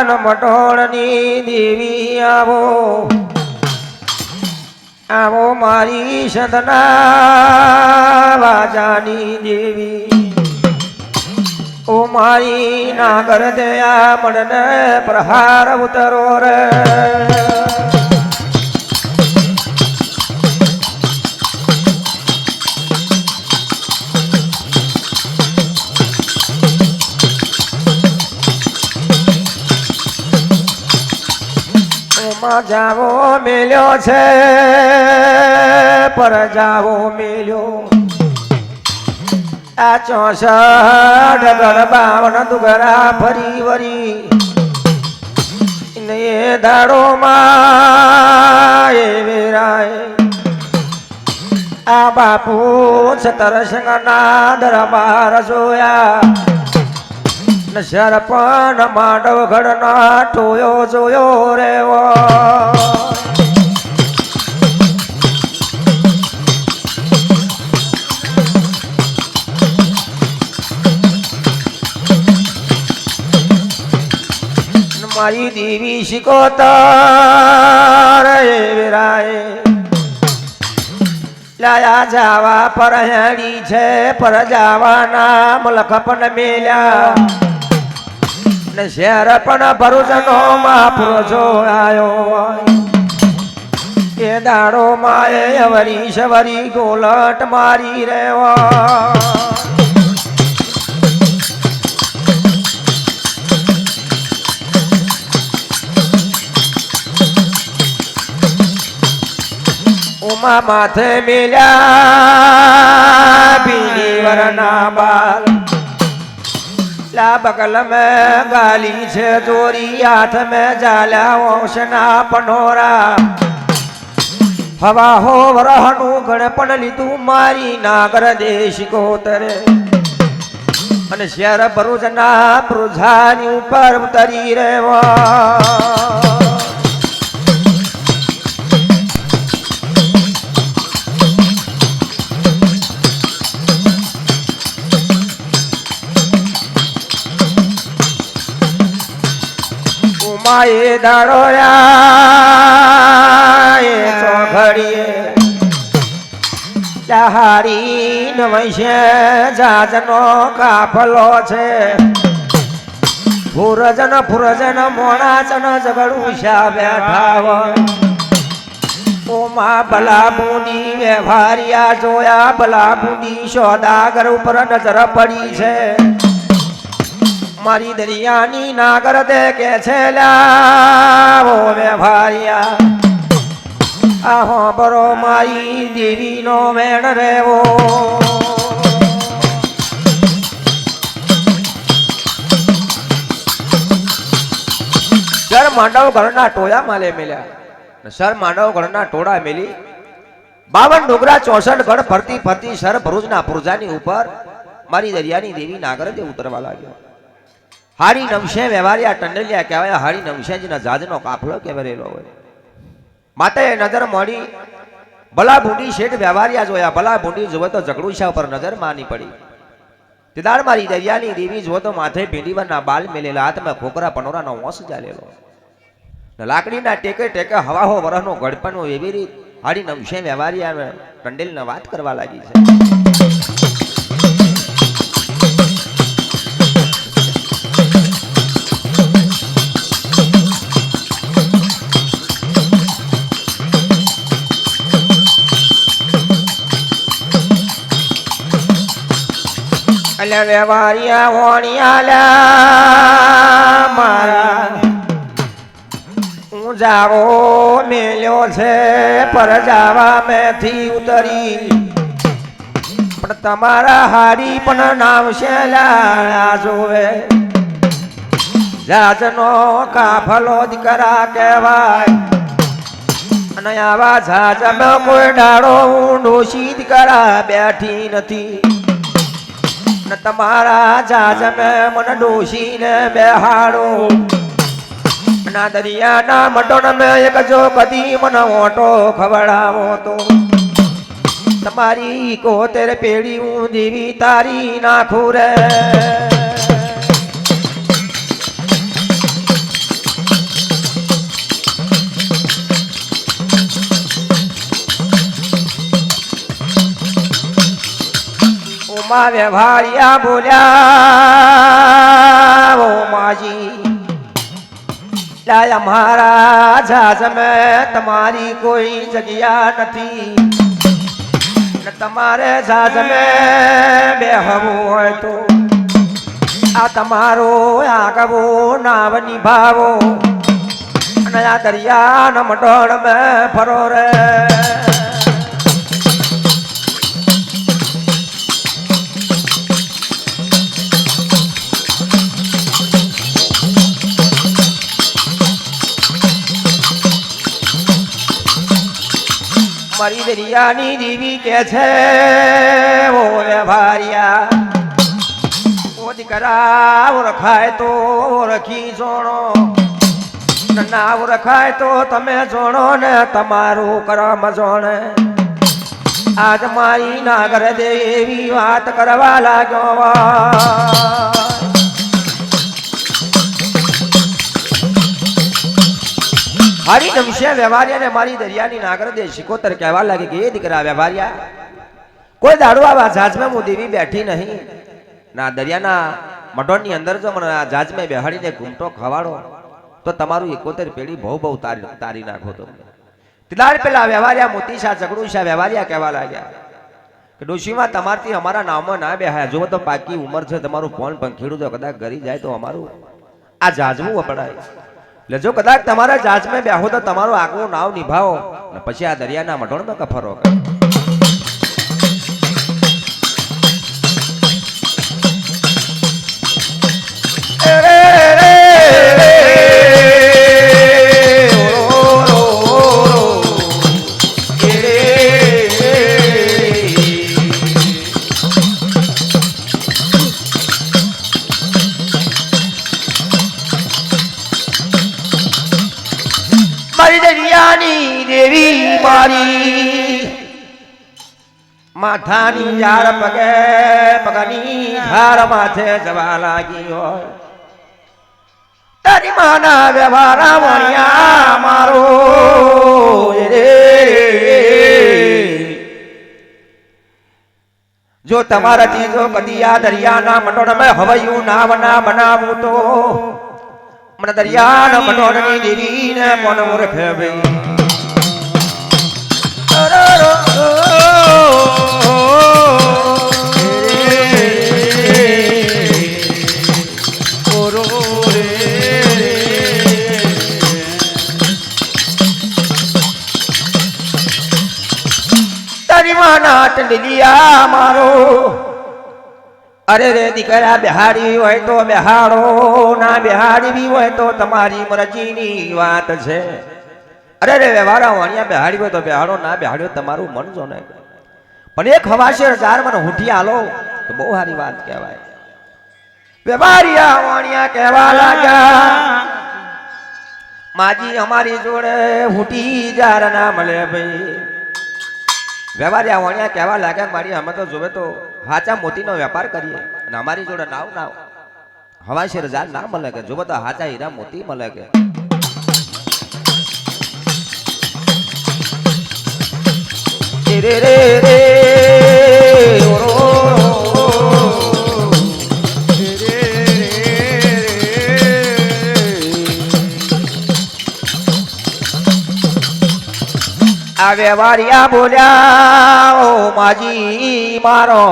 દરિયાન મટોળની દેવી આવો. આવો મારી સદના વાજાની દેવી. ઓ મારી નાગર દયા મણને પ્રહાર ઉતરો રે. જાવો મેલ્યો છે પર જાવો મેલ્યો. આ ચોસઠ ગણ બાવન દુગરા ફરી વરી. ને દાડો માં એ વેરાય આ બાપુ છતર સંગના દરબાર જોયા. ને સરપન માંડવ ઘડના ટોયો જોયો રેવા મારી દેવી શિકોતર વિરાય લાયા જાવા પર હેડી છે પર જાવા નામ લખપન મેલ્યા. ને શહેર પણ ભરૂચનો મહાપુરુષો આયો એ દાડો માએ અવરી સવરી ગોલટ મારી રેવા ઉમા માથે મેલ્યા પીલી વરના બાલ લા બગલ મે ગાલી છે ચોરી હાથ મે જાલ્યા વંશના પનોરા. હવા હો વરહનું ગણપણ લીધું મારી નાગર દેશ ગોતરે. અને શહેર ભરૂચના પૃથાની ઉપર ઉતરી રહેવા. ઉમાએ દાડોયા એ ચોઘડીએ. ચાહારી નવૈશે જાજનો કાફલો છે. ફુરજન ફુરજન મોણાચન જગડું શા બેઠા હોય ઓમાં ભલા બુંદી વ્યવહારિયા જોયા ભલા બુંદી સોદાગર ઉપર નજર પડી છે. મારી દરિયાની નાગર દે કે છે લાવો વ્યવહારિયા આહો બરો મારી દેવીનો વેણ રેવો. સર માંડવ ઘરના ટોળા માલે મેલ્યા. સર માંડવ ઘરના ટોળા મેલી. બાવન ડોગરા ચોસઠ ગઢ ફરતી ફરતી સર ભરૂચના પુરજાની ઉપર મારી દરિયાની દેવી નાગર દે ઉતરવા લાગ્યો. હારી નમશે વ્યવહારિયા ટંડલિયા કહેવાય હારી નમશેજીના જાજનો કાફલો કહેવાયેલો હોય. માતે નજર મળી ભલા ભૂંડી શેઠ વ્યવહારિયા જોયા ભલા ભૂંડી જોવે તો ઝઘડુશા ઉપર નજર માની પડી. તેદાર મારી દરિયાની દેવી જો તો માથે ભીંડીવરના બાલ મેલેલા હાથમાં ખોકરા પનોરાનો ઓસ ચાલેલો. લાકડીના ટેકે ટેકે હવાહો વરહનો ગડપણો એવી રીત હારી નમશે વ્યવહારિયા ટંડેલને વાત કરવા લાગી છે. એટલે વ્યવહારિયા વણિયાલા મારા હું જાવો મેલ્યો છે પર જાવા મેથી ઉતરી પણ તમારા હારી પણ નામ લાળા જોવે જાજનો કાફલો દીકરા કહેવાય અને આવા જાજમાં કોઈ ડાળો હું ડોશી દીકરા બેઠી નથી ને તમારા જાજમે મને ડોશીને બેહાડો. ના દરિયાના મટોન મેં એક જો કદી મને ઓટો ખવડાવો તો. તમારી કોતેર પેઢી હું દેવી તારી નાખું રે. ઉમા વ્યવહારિયા બોલ્યા, ઓ માજી અમારા જાજ મેં તમારી કોઈ જગ્યા નથી. ને તમારે જાજ મેં બેહવું હોય તો. આ તમારો આગવો નાવ નિભાવો. અને આ દરિયાના મટોળ મેં ફરો રે. મારી દરિયાની દેવી કે છે? ઓરે વ્યવહારિયા ઓ દીકરા ઓળખાય તો ઓળખી જોણો. ના ઓળખાય તો તમે જોણો ને તમારું કરમ જોણે. આજ મારી નાગર દેવી વાત કરવા લાગ્યો હારી નમશે વ્યવહારિયા ને મારી દરિયાની નાગર દે શિકોતર કહેવા લાગે કે, એ દીકરા વ્યવહારિયા કોઈ દાડો આવા જહાજમાં હું દેવી બેઠી નહીં. ના, દરિયાના મઢોળની અંદર જો મને આ જહાજમાં બેહાડીને ઘૂમટો ખવાડો, તો તમારું એકોતેર પેઢી બહુ બહુ તારી તારી નાખો તમને તિલાર પેલા વ્યવહારિયા મોતી શાહ ઝઘડું શાહ વ્યવહારિયા કહેવા લાગ્યા કે, ડોશીમાં તમારથી અમારા નામમાં ના બેહાયા. જો તો પાકી ઉંમર છે, તમારું ફોન પંખીડું તો કદાચ ગરી જાય તો અમારું આ જાજવું વપરાય. એટલે જો કદાચ તમારા જાજમાં બેહો તો તમારું આગવું નાવ નિભાવો. પછી આ દરિયાના મઢોળમાં કફરો કરો. દેવી મારી માથાની યાર પગે પગની ધાર માથે જવા લાગી હોય. તારી માના વ્યવહાર વણ્યા મારો. જો તમારાથી જો કદિયા દરિયાના મેં હવયું નામ ના બનાવું તો, મને દરિયાના મંડોળની દેવીને મન મૂર્ખ ભાઈ. તારી લીલિયા મારો. અરે રે દીકરા બિહારી હોય તો બિહાડો, ના બિહાડવી હોય તો તમારી મરજીની વાત છે. અરે રે વ્યવહારા વાણિયા બિહાડી હોય તો બિહાડો, ના બિહાડ્યો તમારું મન જો ને પણ એક હવાશે ચાર મને હુંઠી આલો, તો બહુ સારી વાત કહેવાય. વ્યવહારિયા વાણિયા કહેવા લાગ્યા, માજી અમારી જોડે હુટી જાર ના મળે ભાઈ. વ્યવહારિયા આવણ્યા કહેવા લાગ્યા મારી અમે તો જોવે તો હાચા મોતીનો વેપાર કરીએ અને અમારી જોડે નાવ નાવ. હવા હજાર ના મળે કે, જોવે તો હાચા હીરા મોતી મળે કે. રે રે રે આ વ્યવહારિયા બોલ્યા ઓ માજી મારો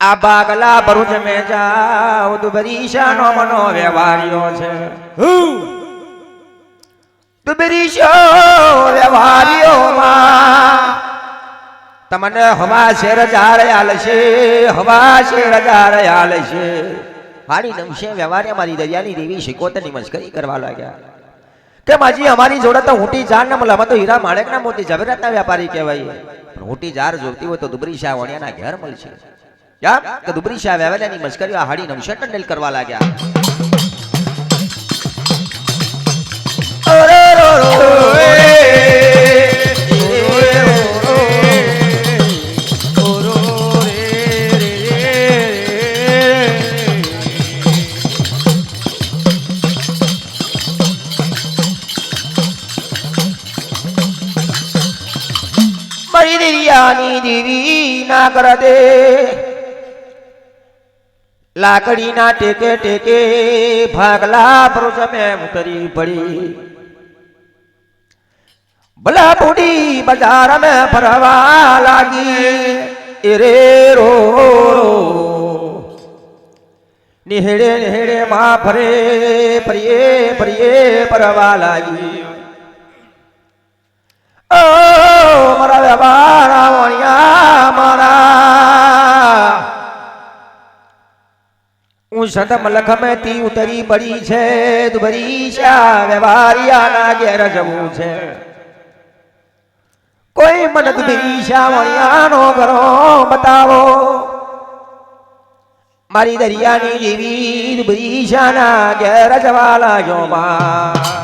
આ બાગલા ભરૂચ મે જાવ દુબરીશા નો મનો વ્યવહારિયો છે દુબરીશો વ્યવહારિયો માં તમને હવા શેર જાર આલશે હવા શેર જાર આલશે હારી નમશે વ્યવહારિયા મારી દરિયાની દેવી શિકોતરની મસ્કરી કરવા લાગ્યા કે માજી અમારી જોડે તો ઊંટી જાર ના મળે અમે તો હીરા માણેક ના મોતી ઝવેરાતના વ્યાપારી કહેવાય. પણ ઊંટી જાર જોતી હોય તો દુબરી શાહ વણિયાના ઘેર મળશે. કે દુબરી શાહ મશ્કરી આ હાડી નમશે ટંડેલ કરવા લાગ્યા. દેવી ના કર દે લાકડીના ટેકે ટેકે ભાગલા ભરોસે મેં ઉતરી પડી ભલા બુડી બજાર મેં ફરવા લાગી એ રે રો રો નિહેડે નિહેડે માં ફરે ફરીએ ફરીએ ફરવા લાગી ઓ મારા વ્યવહાર વણિયા સંત મલખ મેથી ઉતરી પડી છે કોઈ મનક દુબરી વણિયાનો ઘરો બતાવો મારી દરિયાની દેવી દુબરી શાના ઘેર જવા લાગ્યો માં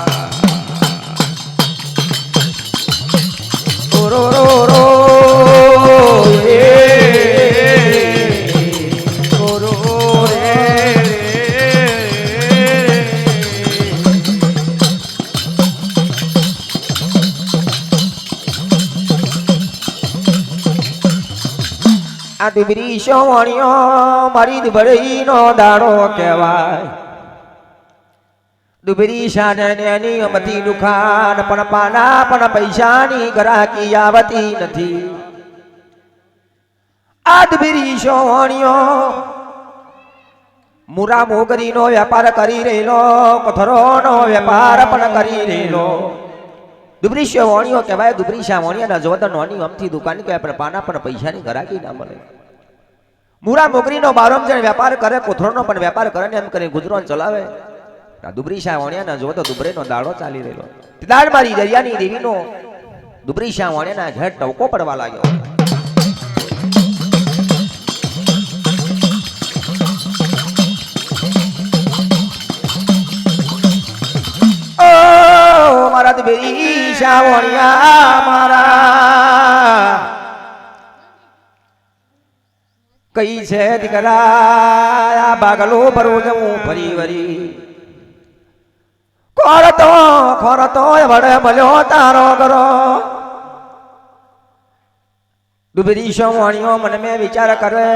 રો રો આ દુબરી સોવણીઓ મારી દુબળીનો દાડો કહેવાય. દુબરી શાને એની અમતી દુખાન, પણ પાના, પણ પૈસાની ગ્રાહકી આવતી નથી. આ દુબરી સોવણીઓ મુરા મોગરીનો વેપાર કરી રહેલો પથ્થરોનો વેપાર પણ કરી રહેલો. દુબરી શેવણીઓ કહેવાય દુબરી શાવણીયાના જો તો નોની અમથી દુકાન કહેવાય, પણ પાના, પણ પૈસાની ગ્રાહકી ના મળે. મુરા મોગરીનો બારોમ જણ વેપાર કરે, કોથળોનો પણ વેપાર કરે ને એમ કરી ગુજરાન ચલાવે. દુબરી શાવણીયાના જો તો દુબરેનો દાડો ચાલી રહેલો. દાડ મારી દરિયાની દેવીનો, દુબરી શાવણીયાના ઘેર ટવકો પડવા લાગ્યો. મારા દુબરી શાવણીયા મારા કઈ છે દીકરા? બાગલો ભરો જવું ફરી વરી. ખોરતો ખોરતો, વડે મળ્યો તારો કરો દુબરી શાવણીઓ મન મેં વિચાર કરે,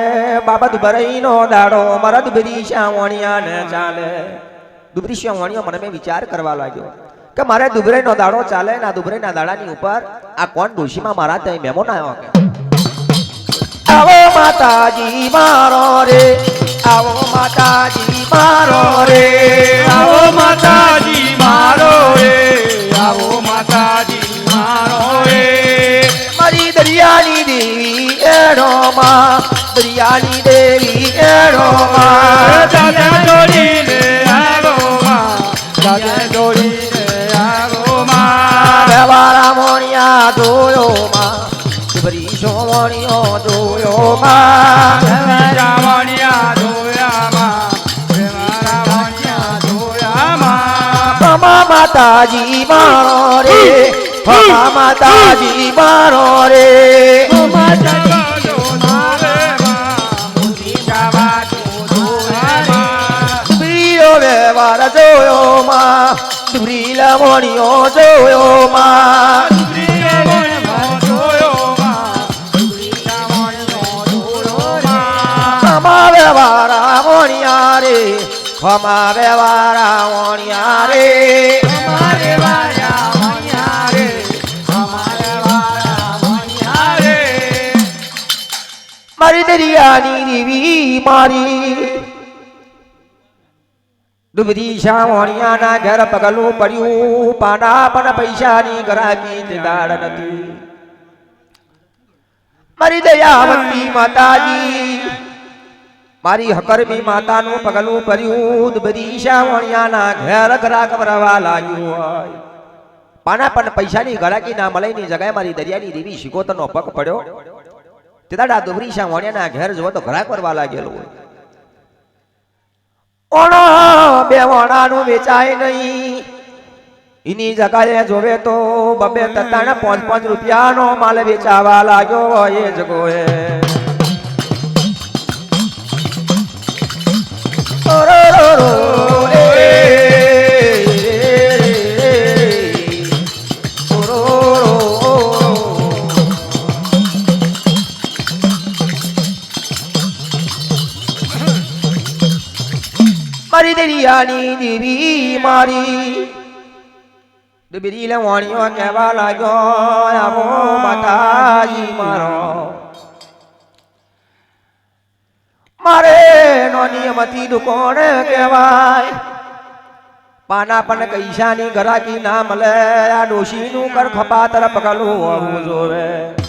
બાબત ભરાઈનો દાડો, મારા દુબરી શાવણીયા ને ચાલે. દુબરી શાવણીઓ મને મેં વિચાર કરવા લાગ્યો કે મારે દુબરેનો દાડો ચાલે ને આ દુબરેના દાડાની ઉપર આ કોણ ડોશીમાં મારા ત્યાં મહેમાન આવ્યો કે. માતાજી મારો રે. આવો માતાજી મારો રે. આવો માતાજી મારો રે. આવો માતાજી મારો રે. મારી દરિયાની દેવી એડો માં. દરિયાની દેવી એડો માં. દાદા દોડીને આવો માં. દાદા દોડીને આવો માં. વ્યવહારા મોણિયા જોયો માં. દુબરી સોવણીઓ જોયો માં રાવણિયા જોયા માં રાવણિયા જોયા માં મમા માતાજી મારો રે માતાજી મારો રે. દુબરીનો વ્યવહાર જોયો માં દુબરી લમણીઓ જોયો માં. રે. મમા વારા વણિયા રે. મારી દરિયાની દેવી મારી. દુબરી શાવણિયાના ઘર પગલું પડ્યું. પાડા પણ પૈસાની ગરાકી તે દાડ નથી. મારી દયાવતી માતાજી મારી હકરમી માતાનું પગલું પડ્યું બધી શાવણિયાના ઘેર ઘરાક ભરવા લાગ્યું હોય. પાના પણ પૈસાની ગળાકી ના મળે ની જગ્યાએ મારી દરિયાની દેવી શિકોતરનો પગ પડ્યો. તે દાડા દુબરી શાવણિયાના ઘેર જોવો તો ઘરાક ભરવા લાગેલું હોય. ઓણો, બે વણાનું વેચાય નહીં. એની જગાએ જોવે તો બબે તત્તાને પાંચ પાંચ રૂપિયાનો માલ વેચાવા લાગ્યો હોય એ જગોએ. દરિયાની દેવી મારી. કહેવા લાગ્યો, આવો માતાજી મારો. મારે નોની મતી દુકોણ કહેવાય. પાના પણ કૈસાની ગરાકી ના મળે, આ ડોશીનું કર ખપાતર પગલું હોવું જોવે.